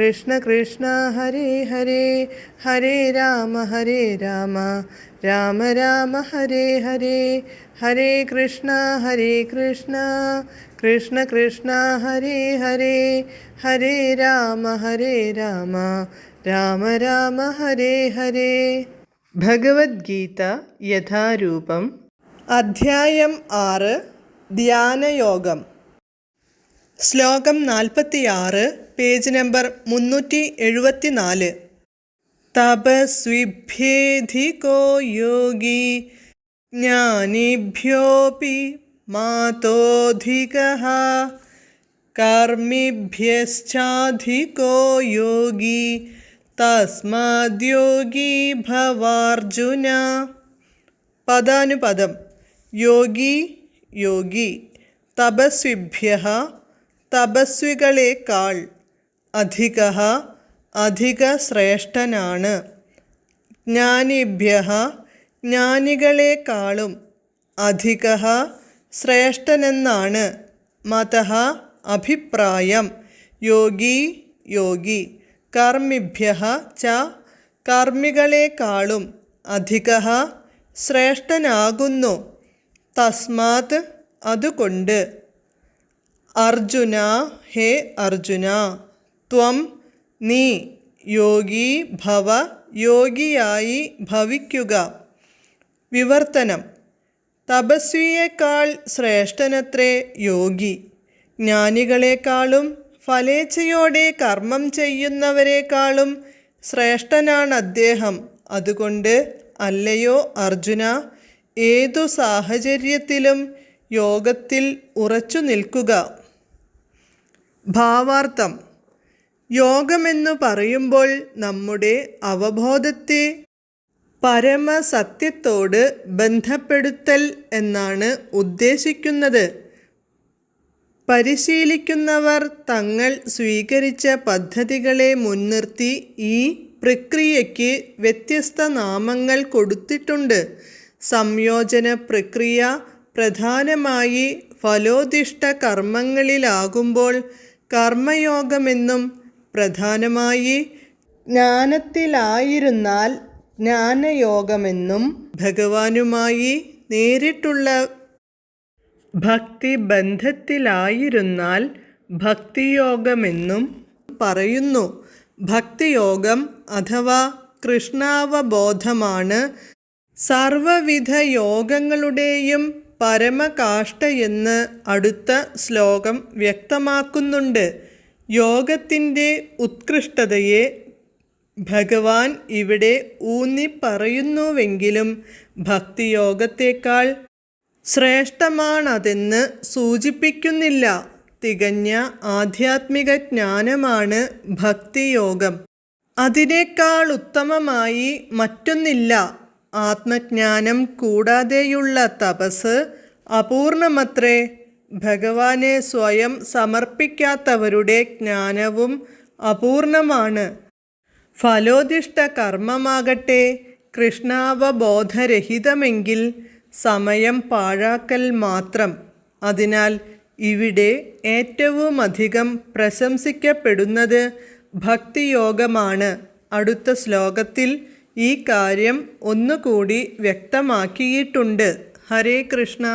കൃഷ്ണ കൃഷ്ണ ഹരേ ഹരേ ഹരേ രാമ ഹരേ രാമ രാമ രാമ ഹരേ ഹരേ ഹരേ കൃഷ്ണ ഹരേ കൃഷ്ണ കൃഷ്ണ കൃഷ്ണ ഹരേ ഹരേ ഹരേ രാമ ഹരേ രാമ രാമ രാമ ഹരേ ഹരേ. ഭഗവത്ഗീത യഥാരൂപം അധ്യായം ആറ് ധ്യാനയോഗം. ശ്ലോകം നാൽപ്പത്തിയാറ് പേജ് നമ്പർ മുന്നൂറ്റി എഴുപത്തിനാല് തപസ്വിഭ്യേധികോ യോഗി ജ്ഞാനിഭ്യോപി മാതോധിക കർമ്മിഭ്യശ്ചാധികോ യോഗി തസ്മാദ്യോഗി ഭവാർജുന. പദാനുപദം യോഗി യോഗി തപസ്വിഭ്യ തപസ്വികളേക്കാൾ അധിക അധിക ശ്രേഷ്ഠനാണ് ജ്ഞാനിഭ്യ ജ്ഞാനികളെക്കാളും അധിക ശ്രേഷ്ഠനെന്നാണ് മത അഭിപ്രായം. യോഗി യോഗി. കർമ്മിഭ്യ ച കർമ്മികളെക്കാളും അധിക ശ്രേഷ്ഠനാകുന്നു. തസ്മാത് അതുകൊണ്ട് അർജുന ഹേ അർജുന ത്വം നീ യോഗി ഭവ യോഗിയായി ഭവിക്കുക. വിവർത്തനം. തപസ്വിയേക്കാൾ ശ്രേഷ്ഠനത്രേ യോഗി. ജ്ഞാനികളെക്കാളും ഫലേച്ഛയോടെ കർമ്മം ചെയ്യുന്നവരെക്കാളും ശ്രേഷ്ഠനാണ് അദ്ദേഹം അതുകൊണ്ട് അല്ലയോ അർജുന ഏതു സാഹചര്യത്തിലും യോഗത്തിൽ ഉറച്ചു നിൽക്കുക ഭാവാർത്ഥം. യോഗമെന്നു പറയുമ്പോൾ നമ്മുടെ അവബോധത്തെ പരമസത്യത്തോട് ബന്ധപ്പെടുത്തൽ എന്നാണ് ഉദ്ദേശിക്കുന്നത്. പരിശീലിക്കുന്നവർ തങ്ങൾ സ്വീകരിച്ച പദ്ധതികളെ മുൻനിർത്തി ഈ പ്രക്രിയയ്ക്ക് വ്യത്യസ്ത നാമങ്ങൾ കൊടുത്തിട്ടുണ്ട്. സംയോജന പ്രക്രിയ പ്രധാനമായി ഫലോദിഷ്ട കർമ്മങ്ങളിലാകുമ്പോൾ കർമ്മയോഗമെന്നും പ്രധാനമായി ജ്ഞാനത്തിലായിരുന്നാൽ ജ്ഞാനയോഗമെന്നും ഭഗവാനുമായി നേരിട്ടുള്ള ഭക്തി ബന്ധത്തിലായിരുന്നാൽ ഭക്തിയോഗമെന്നും പറയുന്നു. ഭക്തിയോഗം അഥവാ കൃഷ്ണാവബോധമാണ് സർവവിധ യോഗങ്ങളുടെയും പരമകാഷ്ഠയെന്ന് അടുത്ത ശ്ലോകം വ്യക്തമാക്കുന്നുണ്ട്. യോഗത്തിന്റെ ഉത്കൃഷ്ടതയെ ഭഗവാൻ ഇവിടെ ഊന്നി പറയുന്നുവെങ്കിലും ഭക്തിയോഗത്തേക്കാൾ ശ്രേഷ്ഠമാണതെന്ന് സൂചിപ്പിക്കുന്നില്ല. തികഞ്ഞ ആധ്യാത്മിക ജ്ഞാനമാണ് ഭക്തിയോഗം. അതിനേക്കാൾ ഉത്തമമായി മറ്റൊന്നില്ല. ആത്മജ്ഞാനം കൂടാതെയുള്ള തപസ് അപൂർണമത്രേ. ഭഗവാനെ സ്വയം സമർപ്പിക്കാത്തവരുടെ ജ്ഞാനവും അപൂർണമാണ്. ഫലോദിഷ്ട കർമ്മമാകട്ടെ കൃഷ്ണാവബോധരഹിതമെങ്കിൽ സമയം പാഴാക്കൽ മാത്രം. അതിനാൽ ഇവിടെ ഏറ്റവുമധികം പ്രശംസിക്കപ്പെടുന്നത് ഭക്തിയോഗമാണ്. അടുത്ത ശ്ലോകത്തിൽ ഈ കാര്യം ഒന്നുകൂടി വ്യക്തമാക്കിയിട്ടുണ്ട്. ഹരേ കൃഷ്ണ.